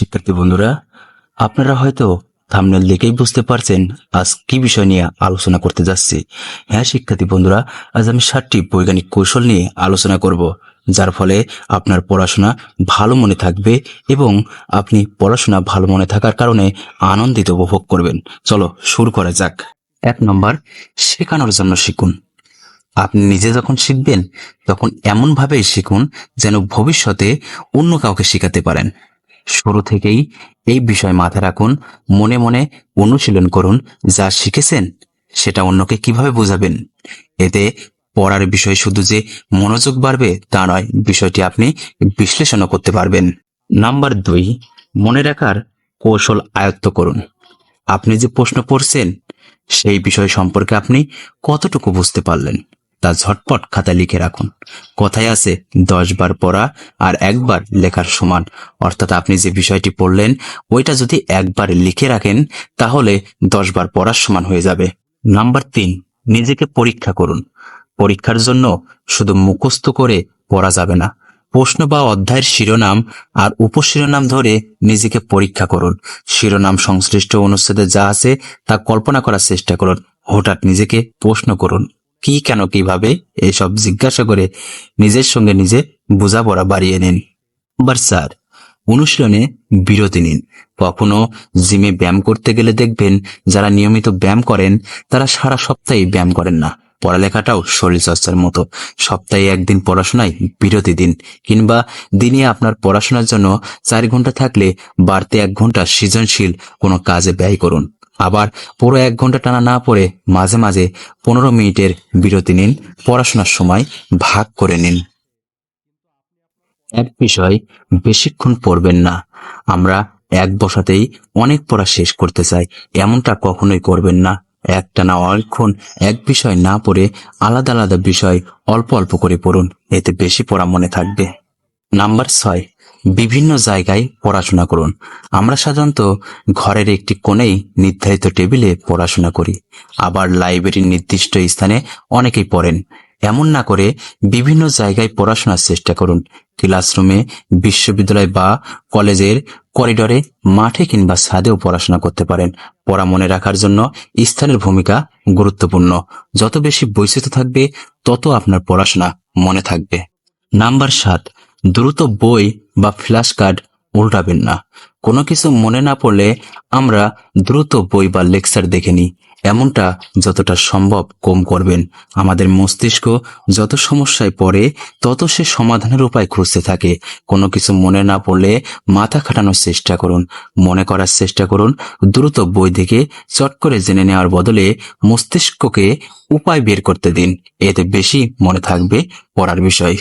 শিক্ষার্থী বন্ধুরা, আপনারা হয়তো থামনেল দেখেই বুঝতে পারছেন আজ কি বিষয় নিয়ে আলোচনা করতে যাচ্ছি। হ্যাঁ শিক্ষার্থী বন্ধুরা, আজ আমি সাতটি বৈজ্ঞানিক কৌশল নিয়ে আলোচনা করব, যার ফলে আপনার পড়াশোনা ভালো মনে থাকবে এবং আপনি পড়াশোনা ভালো মনে থাকার কারণে আনন্দিত উপভোগ করবেন। চলো, শুরু করা যাক। এক নম্বর, শেখানোর জন্য শিখুন। আপনি নিজে যখন শিখবেন, তখন এমনভাবেই শিখুন যেন ভবিষ্যতে অন্য কাউকে শেখাতে পারেন। শুরু থেকেই এই বিষয় মাথায় রাখুন, মনে মনে অনুশীলন করুন, যা শিখেছেন সেটা অন্যকে কীভাবে বোঝাবেন। এতে পড়ার বিষয় শুধু যে মনোযোগ বাড়বে তা নয়, বিষয়টি আপনি বিশ্লেষণও করতে পারবেন। নাম্বার দুই, মনে রাখার কৌশল আয়ত্ত করুন। আপনি যে প্রশ্ন পড়ছেন সেই বিষয় সম্পর্কে আপনি কতটুকু বুঝতে পারলেন? তা ঝটপট খাতায় লিখে রাখুন। কথায় আছে দশ বার পড়া আর একবার লেখার সমান? অর্থাৎ আপনি যে বিষয়টি পড়লেন, ওইটা যদি একবার লিখে রাখেন, তাহলে দশ বার পড়ার সমান হয়ে যাবে। নাম্বার তিন, নিজেকে পরীক্ষা করুন। পরীক্ষার জন্য শুধু মুখস্থ করে পড়া যাবে না। প্রশ্ন বা অধ্যায়ের শিরোনাম আর উপশিরোনাম ধরে নিজেকে পরীক্ষা করুন। শিরোনাম সংশ্লিষ্ট অনুচ্ছেদে যা আছে তা কল্পনা করার চেষ্টা করুন। হঠাৎ নিজেকে প্রশ্ন করুন। কি কেন, কীভাবে? এসব জিজ্ঞাসা করে নিজের সঙ্গে নিজে বোঝাপড়া বাড়িয়ে নিন। নাম্বার চার অনুশীলনে বিরতি নিন। কখনো জিমে ব্যায়াম করতে গেলে দেখবেন যারা নিয়মিত ব্যায়াম করেন, তারা সারা সপ্তাহে ব্যায়াম করেন না। পড়ালেখাটাও শরীরচর্চার মতো। সপ্তাহে একদিন পড়াশোনায় বিরতি দিন, কিংবা দিনে আপনার পড়াশোনার জন্য চার ঘণ্টা থাকলে বাড়তে এক ঘণ্টা সৃজনশীল কোনো কাজে ব্যয় করুন। আবার পুরো এক ঘণ্টা টানা না পড়ে মাঝে মাঝে পনেরো মিনিটের বিরতি নিন, পড়াশোনার সময় ভাগ করে নিন। এক বিষয় বেশিক্ষণ পড়বেন না। আমরা এক বসাতেই অনেক পড়া শেষ করতে চাই, এমনটা কখনোই করবেন না। একটানা অনেকক্ষণ এক বিষয় না পড়ে আলাদা আলাদা বিষয় অল্প অল্প করে পড়ুন, এতে বেশি পড়া মনে থাকবে। নাম্বার ছয় বিভিন্ন জায়গায় পড়াশোনা করুন। আমরা সাধারণত ঘরের একটি কোণেই নির্ধারিত টেবিলে পড়াশোনা করি। আবার লাইব্রেরির নির্দিষ্ট স্থানে অনেকেই পড়েন। এমন না করে বিভিন্ন জায়গায় পড়াশোনার চেষ্টা করুন। ক্লাসরুমে, বিশ্ববিদ্যালয় বা কলেজের করিডরে, মাঠে কিংবা ছাদেও পড়াশোনা করতে পারেন। পড়া মনে রাখার জন্য স্থানের ভূমিকা গুরুত্বপূর্ণ। যত বেশি বৈচিত্র্য থাকবে, তত আপনার পড়াশোনা মনে থাকবে। নাম্বার সাত, দ্রুত বই বা ফ্ল্যাশ কার্ড উল্টাবেন না। কোনো কিছু মনে না পড়লে আমরা দ্রুত বই বা লেকচার দেখে নিই। এমনটা যতটা সম্ভব কম করবেন। আমাদের মস্তিষ্ক যত সমস্যায় পড়ে, তত সে সমাধানের উপায় খুঁজতে থাকে। কোনো কিছু মনে না পড়লে মাথা খাটানোর চেষ্টা করুন। মনে করার চেষ্টা করুন। দ্রুত বই দেখে চট করে জেনে নেওয়ার বদলে মস্তিষ্ককে উপায় বের করতে দিন। এতে বেশি মনে থাকবে পড়ার বিষয়।